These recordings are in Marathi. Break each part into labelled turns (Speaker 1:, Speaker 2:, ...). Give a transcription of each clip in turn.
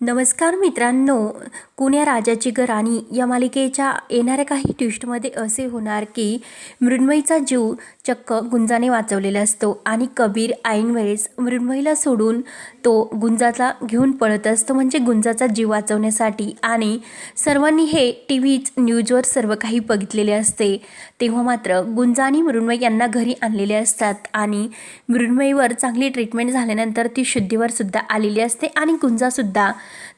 Speaker 1: नमस्कार मित्रांनो. कुण्या राजाची ग राणी या मालिकेच्या येणाऱ्या काही ट्विस्टमध्ये असे होणार की मृण्मयीचा जीव चक्क गुंजाने वाचवलेला असतो आणि कबीर ऐनवेळेस मृण्मयीला सोडून तो गुंजाचा घेऊन पळत असतो म्हणजे गुंजाचा जीव वाचवण्यासाठी. आणि सर्वांनी हे टी व्हीच न्यूजवर सर्व काही बघितलेले असते. तेव्हा मात्र गुंजा आणि मृण्मयी यांना घरी आणलेले असतात आणि मृण्मयीवर चांगली ट्रीटमेंट झाल्यानंतर ती शुद्धीवर सुद्धा आलेली असते आणि गुंजासुद्धा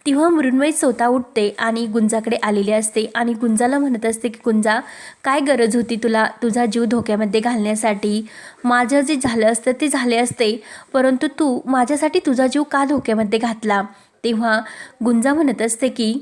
Speaker 1: तेव्हा मृण्मयी स्वतः उठते आणि गुंजाकडे आलेली असते आणि गुंजाला म्हणत असते की गुंजा काय गरज होती तुला तुझा जीव धोक्यामध्ये घालण्यासाठी? माझं जे झालं असतं ते झाले असते परंतु तू माझ्यासाठी तुझा जीव का धोक्यामध्ये घातला? तेव्हा गुंजा म्हणत असते की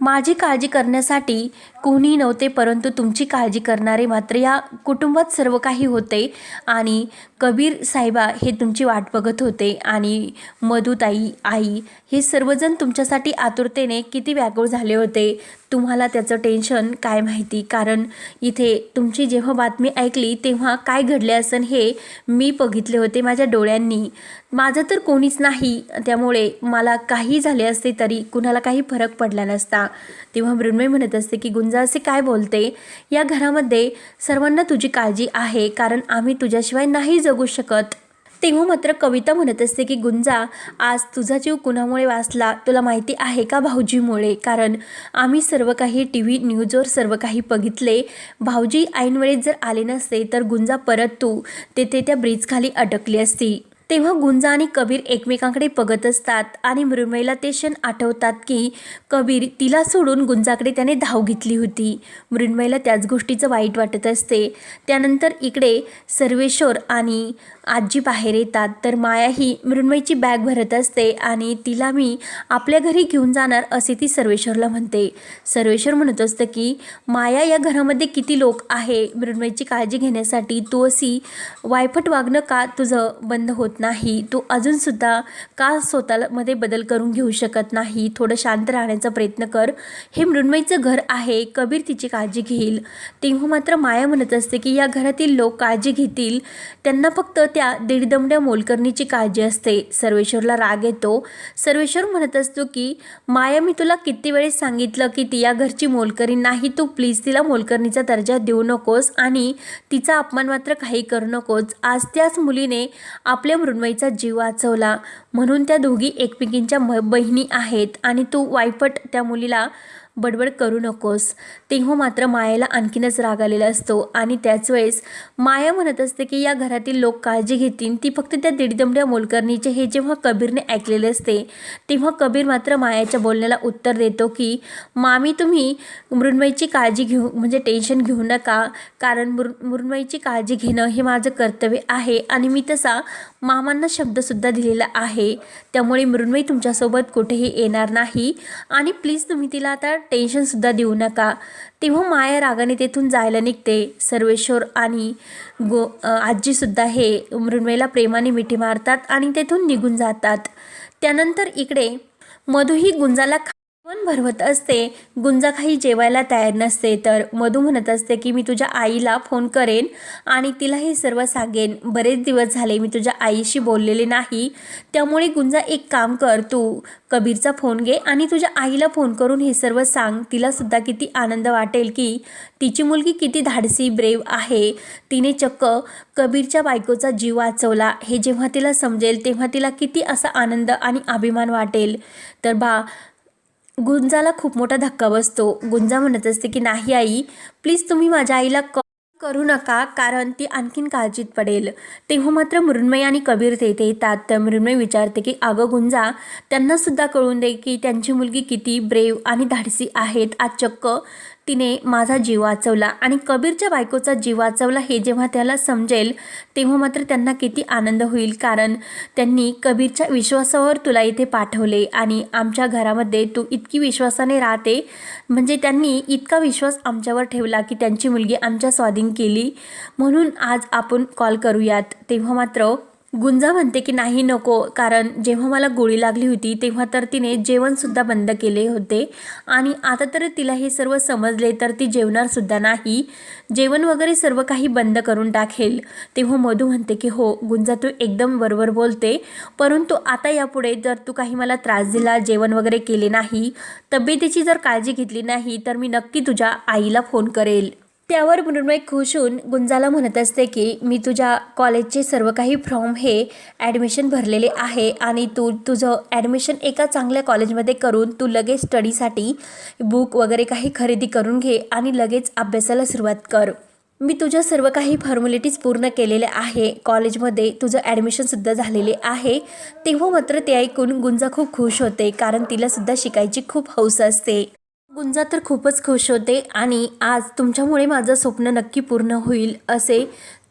Speaker 1: माझी काळजी करण्यासाठी कोणी नव्हते परंतु तुमची काळजी करणारे मात्र या कुटुंबात सर्व काही होते. आणि कबीर साहेबा हे तुमची वाट बघत होते. आणि मधुताई आई हे सर्वजण तुमच्यासाठी आतुरतेने किती व्याकुळ झाले होते. तुम्हाला त्याचं टेन्शन काय माहिती? कारण इथे तुमची जेव्हा बातमी ऐकली तेव्हा काय घडले असन हे मी बघितले होते माझ्या डोळ्यांनी. माझं तर कोणीच नाही. त्यामुळे मला काही झाले असते तरी कुणाला काही फरक पडला नसता. तेव्हा मृण्मय म्हणत असते की गुंज असे काय बोलते या घरामध्ये सर्वांना तुझी काळजी आहे कारण आम्ही तुझ्याशिवाय नाही जगू शकत. तेव्हा मात्र कविता म्हणत असते की गुंजा आज तुझा जीव कुणामुळे वाचला? तुला माहिती आहे का भाऊजीमुळे? कारण आम्ही सर्व काही टी व्ही न्यूजवर सर्व काही बघितले. भाऊजी ऐनवेळेत जर आले नसते तर गुंजा परत तू. तेथे त्या ब्रिजखाली अडकली असती. तेव्हा गुंजा आणि कबीर एकमेकांकडे बघत असतात आणि मृण्मयीला ते क्षण आठवतात की कबीर तिला सोडून गुंजाकडे त्याने धाव घेतली होती. मृण्मयीला त्याच गोष्टीचं वाईट वाटत असते. त्यानंतर इकडे सर्वेश्वर आणि आजी बाहेर येतात. तर माया ही मृण्मयीची बॅग भरत असते आणि तिला मी आपल्या घरी घेऊन जाणार असे ती सर्वेश्वरला म्हणते. सर्वेश्वर म्हणत असतं की माया या घरामध्ये किती लोक आहे? मृण्मयीची काळजी घेण्यासाठी तू अशी वायफट वागणं का तुझं बंद होत नाही. तू अजूनसुद्धा का स्वतःला मध्ये बदल करून घेऊ शकत नाही? थोडं शांत राहण्याचा प्रयत्न कर. हे मृण्मयीचं घर आहे. कबीर तिची काळजी घेईल. तेव्हा मात्र माया म्हणत असते की या घरातील लोक काळजी घेतील. त्यांना फक्त त्या दीडदमड्या मोलकरणीची काळजी असते. सर्वेश्वरला राग येतो. सर्वेश्वर म्हणत असतो की माया मी तुला किती वेळेस सांगितलं की ती या घरची मोलकरी नाही? तू प्लीज तिला मोलकरणीचा दर्जा देऊ नकोस आणि तिचा अपमान मात्र काही करू नकोस. आज त्याच मुलीने आपल्या मृण्मयीचा जीव वाचवला. म्हणून त्या दोघी एकमेकींच्या म बहिणी आहेत आणि तू वायफट त्या मुलीला बडबड करू नकोस. तेव्हा मात्र मायेला आणखीनच राग आलेला असतो आणि त्याच वेळेस माया म्हणत असते की या घरातील लोक काळजी घेतील. ती फक्त त्या दिडदमड्या मोलकर्णीचे हे जेव्हा कबीरने ऐकलेले असते तेव्हा कबीर मात्र मायाच्या बोलण्याला उत्तर देतो की मामी तुम्ही मृण्मयीची काळजी घेऊ म्हणजे टेन्शन घेऊ नका. कारण मृ मृण्मयीची काळजी घेणं हे माझं कर्तव्य आहे आणि मी तसा मामांना शब्दसुद्धा दिलेला आहे. त्यामुळे मृण्मयी तुमच्यासोबत कुठेही येणार नाही. आणि प्लीज तुम्ही तिला आता टेन्शनसुद्धा देऊ नका. तेव्हा माया रागाने तेथून जायला निघते. सर्वेश्वर आणि गो आजीसुद्धा हे मृण्मयीला प्रेमाने मिठी मारतात आणि तेथून निघून जातात. त्यानंतर इकडे मधू ही गुंजाला मन भरवत असते? गुंजा काही जेवायला तयार नसते. तर मधू म्हणत असते की मी तुझ्या आईला फोन करेन आणि तिला हे सर्व सांगेन. बरेच दिवस झाले मी तुझ्या आईशी बोललेले नाही. त्यामुळे गुंजा एक काम कर. तू कबीरचा फोन घे आणि तुझ्या आईला फोन करून हे सर्व सांग. तिलासुद्धा किती आनंद वाटेल की तिची मुलगी किती धाडसी ब्रेव आहे. तिने चक्क कबीरच्या बायकोचा जीव वाचवला. हे जेव्हा तिला समजेल तेव्हा तिला किती असा आनंद आणि अभिमान वाटेल. तर बा गुंजाला खूप मोठा धक्का बसतो. गुंजा म्हणत असते की नाही आई प्लीज तुम्ही माझ्या आईला क करू नका कारण ती आणखीन काळजीत पडेल. तेव्हा मात्र मृण्मय आणि कबीर तेथे येतात. तर मृण्मय विचारते की अगं गुंजा त्यांनासुद्धा कळून दे की त्यांची मुलगी किती ब्रेव आणि धाडसी आहेत. आज चक्क तिने माझा जीव वाचवला आणि कबीरच्या बायकोचा जीव वाचवला हे जेव्हा त्याला समजेल तेव्हा मात्र त्यांना किती आनंद होईल. कारण त्यांनी कबीरच्या विश्वासावर तुला इथे पाठवले आणि आमच्या घरामध्ये तू इतकी विश्वासाने राहते. म्हणजे त्यांनी इतका विश्वास आमच्यावर ठेवला की त्यांची मुलगी आमच्या स्वाधीन केली. म्हणून आज आपण कॉल करूयात. तेव्हा मात्र गुंजा म्हणते की नाही नको. कारण जेव्हा मला गोळी लागली होती तेव्हा तर तिने जेवणसुद्धा बंद केले होते. आणि आता तर तिला हे सर्व समजले तर ती जेवणारसुद्धा नाही. जेवण वगैरे सर्व काही बंद करून टाकेल. तेव्हा मधू म्हणते की हो गुंजा तू एकदम बरोबर बोलते. परंतु आता यापुढे जर तू काही मला त्रास दिला जेवण वगैरे केले नाही तब्येतीची जर काळजी घेतली नाही तर मी नक्की तुझ्या आईला फोन करेल. त्यावर मृण्मय खुश होऊन गुंजाला म्हणत असते की मी तुझ्या कॉलेजचे सर्व काही फॉर्म हे ॲडमिशन भरलेले आहे आणि तू तुझं ॲडमिशन एका चांगल्या कॉलेजमध्ये करून तू लगेच स्टडीसाठी बुक वगैरे काही खरेदी करून घे आणि लगेच अभ्यासाला सुरुवात कर. मी तुझ्या सर्व काही फॉर्मॅलिटीज पूर्ण केलेल्या आहे. कॉलेजमध्ये तुझं ॲडमिशनसुद्धा झालेले आहे. तेव्हा मात्र ते ऐकून गुंजा खूप खुश होते कारण तिलासुद्धा शिकायची खूप हौस असते. गुंजा तर खूपच खुश होते आणि आज तुमच्यामुळे माझं स्वप्न नक्की पूर्ण होईल असे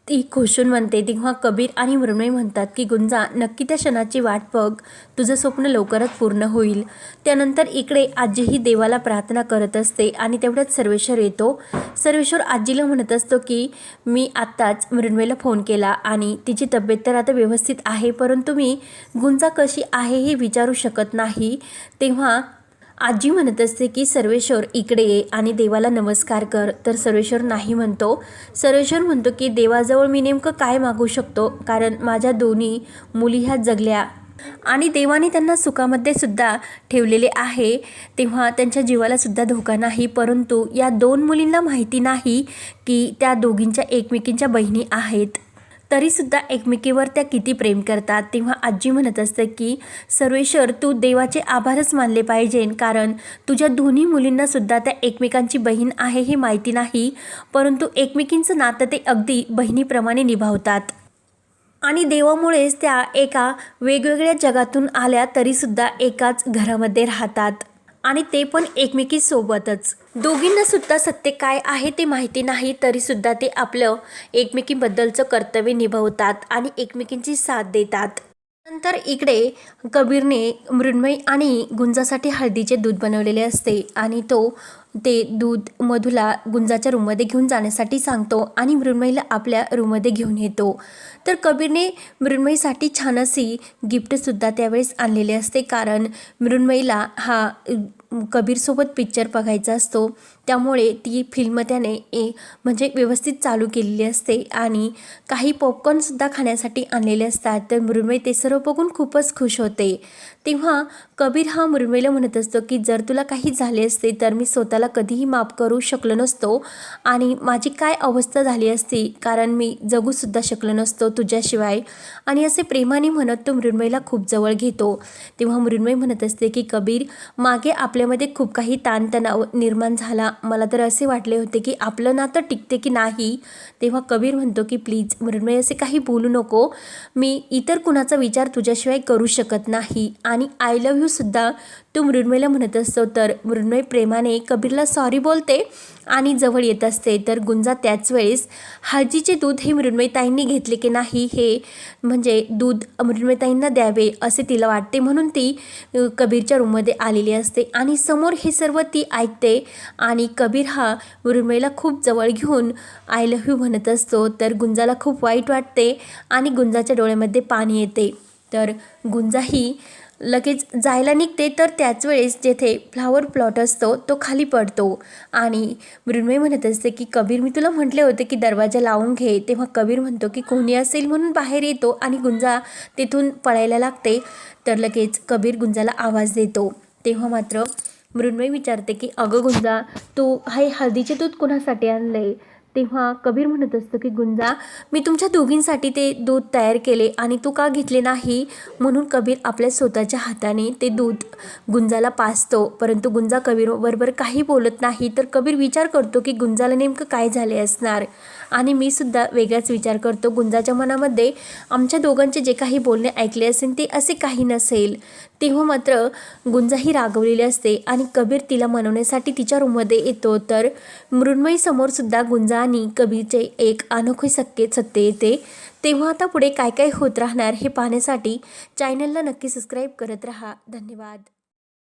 Speaker 1: ती खुशून म्हणते. तेव्हा कबीर आणि मृण्मय म्हणतात की गुंजा नक्की त्या क्षणाची वाट बघ. तुझं स्वप्न लवकरच पूर्ण होईल. त्यानंतर इकडे आजीही देवाला प्रार्थना करत असते आणि तेवढ्यात सर्वेश्वर येतो. सर्वेश्वर आजीला म्हणत असतो की मी आत्ताच मृण्मयला फोन केला आणि तिची तब्येत तर आता व्यवस्थित आहे परंतु मी गुंजा कशी आहे हे विचारू शकत नाही. तेव्हा आजी म्हणत असते की सर्वेश्वर इकडे ये आणि देवाला नमस्कार कर. तर सर्वेश्वर नाही म्हणतो. सर्वेश्वर म्हणतो की देवाजवळ मी नेमकं काय मागू शकतो? कारण माझ्या दोन्ही मुली ह्या जगल्या आणि देवाने त्यांना सुखामध्ये सुद्धा ठेवलेले आहे. तेव्हा त्यांच्या जीवाला सुद्धा धोका नाही. परंतु या दोन मुलींना माहिती नाही की त्या दोघींच्या एकमेकींच्या बहिणी आहेत. तरीसुद्धा एकमेकीवर त्या किती प्रेम करतात. तेव्हा आजी म्हणत असते की सर्वेश्वर तू देवाचे आभारच मानले पाहिजे. कारण तुझ्या दोन्ही मुलींनासुद्धा त्या एकमेकांची बहीण आहे हे माहिती नाही. परंतु एकमेकींचं नातं ते अगदी बहिणीप्रमाणे निभावतात. आणि देवामुळेच त्या एका वेगवेगळ्या जगातून आल्या तरीसुद्धा एकाच घरामध्ये राहतात. आणि ते पण एकमेकीसोबतच. दोघींना सुद्धा सत्य काय आहे ते माहिती नाही तरीसुद्धा ते आपलं एकमेकींबद्दलचं कर्तव्य निभावतात आणि एकमेकींची साथ देतात. नंतर इकडे कबीरने मृण्मयी आणि गुंजासाठी हळदीचे दूध बनवलेले असते आणि तो ते दूध मधुला गुंजाच्या रूममध्ये घेऊन जाण्यासाठी सांगतो आणि मृण्मयीला आपल्या रूममध्ये घेऊन येतो. तर कबीरने मृण्मयीसाठी छान अशी गिफ्टसुद्धा त्यावेळेस आणलेली असते कारण मृण्मयीला हा कबीरसोबत पिक्चर बघायचा असतो. त्यामुळे ती फिल्म त्याने ए म्हणजे व्यवस्थित चालू केलेली असते आणि काही पॉपकॉर्नसुद्धा खाण्यासाठी आणलेले असतात. तर मृण्मयी ते सर्व बघून खूपच खुश होते. तेव्हा कबीर हा मृण्मयीला म्हणत असतो की जर तुला काही झाले असते तर मी स्वतःला कधीही माफ करू शकलो नसतो आणि माझी काय अवस्था झाली असती कारण मी जगूसुद्धा शकलो नसतो तुझ्याशिवाय. आणि असे प्रेमाने म्हणत तो मृण्मयीला खूप जवळ घेतो. तेव्हा मृण्मय म्हणत असते की कबीर मागे आपल्या आपल्यामध्ये खूप काही ताणतणाव निर्माण झाला. मला तर असे वाटले होते की आपलं नातं टिकते की नाही तेव्हा कबीर म्हणतो की प्लीज मृण्मय असे काही बोलू नको. मी इतर कुणाचा विचार तुझ्याशिवाय करू शकत नाही. आणि आय लव्ह यूसुद्धा तो मृण्मयला म्हणत असतो तर मृण्मय प्रेमाने कबीरला सॉरी बोलते आणि जवळ येत असते. तर गुंजा त्याच वेळेस हाजीचे दूध हे मृण्मयताईंनी घेतले की नाही? हे म्हणजे दूध मृण्मयताईंना द्यावे असे तिला वाटते म्हणून ती कबीरच्या रूममध्ये आलेली असते आणि समोर हे सर्व ती ऐकते आणि कबीर हा मृण्मयला खूप जवळ घेऊन आय लव्ह यू म्हणत असतो. तर गुंजाला खूप वाईट वाटते आणि गुंजाच्या डोळ्यामध्ये पाणी येते. तर गुंजा ही लगेच जायला निघते तर त्याच वेळेस जेथे फ्लावर प्लॉट असतो तो खाली पडतो. आणि मृण्मय म्हणत असते की कबीर मी तुला म्हटले होते की दरवाजा लावून घे. तेव्हा कबीर म्हणतो की कोणी असेल म्हणून बाहेर येतो आणि गुंजा तिथून पळायला लागते. तर लगेच कबीर गुंजाला आवाज देतो. तेव्हा मात्र मृण्मय विचारते की अगं गुंजा तू हे हळदीचे दूध कुणासाठी आणले तेव्हा कबीर म्हणत असतो की गुंजा मी तुमच्या दोघींसाठी ते दूध तयार केले आणि तू का घेतले नाही? म्हणून कबीर आपल्या स्वतःच्या हाताने ते दूध गुंजाला पाजतो. परंतु गुंजा कबीरबरोबर काही बोलत नाही तर कबीर विचार करतो की गुंजाला नेमकं काय झाले असणार? आणि मी सुद्धा वेगळाच विचार करतो. गुंजाच्या मनामध्ये आमच्या दोघांचे जे काही बोलणे ऐकले असेल ते असे काही नसेल. तेव्हा मात्र गुंजा ही रागवलेली असते आणि कबीर तिला मनवण्यासाठी तिच्या रूममध्ये येतो. तर मृण्मयीसमोरसुद्धा गुंजा आणि कबीरचे एक अनोखे सक्के सत्य येते. तेव्हा आता पुढे काय काय होत राहणार हे पाहण्यासाठी चॅनलला नक्की सबस्क्राईब करत राहा. धन्यवाद.